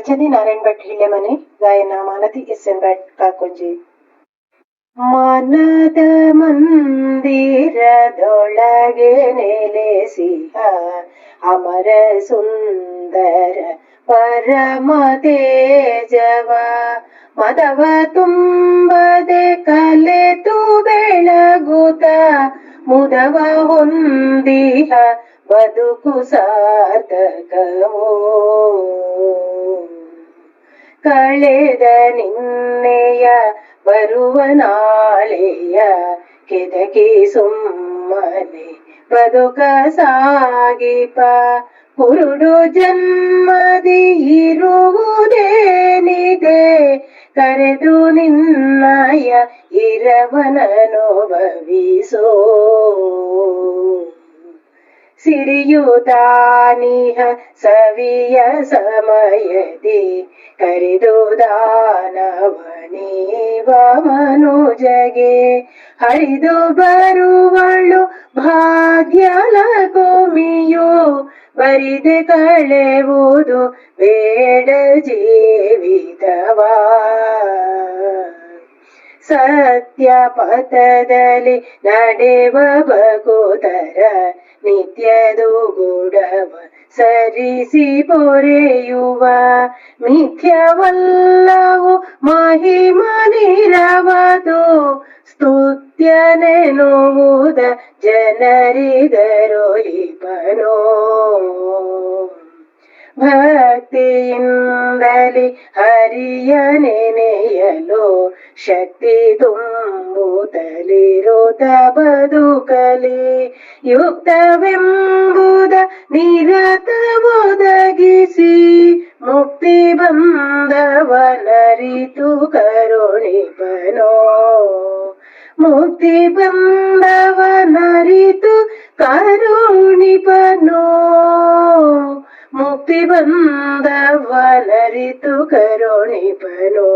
ರಚನೆ ನಾರಾಯಣ್ ಭಟ್ ಹಿಳ್ಳೆಮನೆ ಗಾಯನ Malathi S N Bhat Kakonji ಮನದ ಮಂದಿರದೊಳಗೆ ನೆಲೆಸಿಹ ಅಮರ ಸುಂದರ ಪರಮ ತೇಜವ ಮದವ ತುಂಬದೆ ಕಲೆತು ಬೆಳಗುತ್ತ ಮುದವ ಹೊಂದಿಹ ಬದುಕು ಸಾರ್ಥಕವೋ ಕಳೆದ ನಿನ್ನೆಯ ಬರುವ ನಾಳೆಯ ಕೆದಕಿ ಸುಮ್ಮನೆ ಬದುಕ ಸಾಗಿಪ. ಕುರುಡು ಜನ್ಮದಿ ಇರುವುದೇನಿದೆ? ಕರೆದು ನಿನ್ನಯ ಇರವನನು ಭವಿಸೋ. ಸಿರಿಯುದಾನಿಹ ಸವಿಯ ಸಮಯದಿ ಕರೆದು ದಾನವನೀವ ಮನುಜಗೆ ಹರಿದು ಬರುವಳು ಭಾಗ್ಯಲ ಕೋಮಿಯೋ ಬರಿದೆ ಕಳೆವುದು ಬೇಡ ಜೀವಿತವಾ. ಸತ್ಯ ಪಥದಲ್ಲಿ ನಡೆವ ಭಗೋದರ ನಿತ್ಯದು ಗುಡವ ಸರಿಸಿ ಪೊರೆಯುವ ಮಿಥ್ಯವಲ್ಲವು ಮಹಿಮನಿರವದು ಸ್ತುತ್ಯನೆನುವುದ ಜನರಿಗರೊಲಿಪನೋ ಭಕ್ತಿಯಿಂದಲಿ ಹರಿಯ ನೆನೆಯಲು ಶಕ್ತಿ ತುಂಬುತ್ತಲಿರುತ್ತ ಬದುಕಲಿ ಯುಕ್ತವೆಂಬುದ ನಿರತ ಒದಗಿಸಿ ಮುಕ್ತಿ ಬಂದವನರಿತು ಕರುಣಿಪನೋ ಮುಕ್ತಿ ಬಂದವನರಿತು ಕರುಣಿಪನೋ ಒಪ್ಪಿ ಬಂದವನರಿತು ಕರುಣಿಪನೋ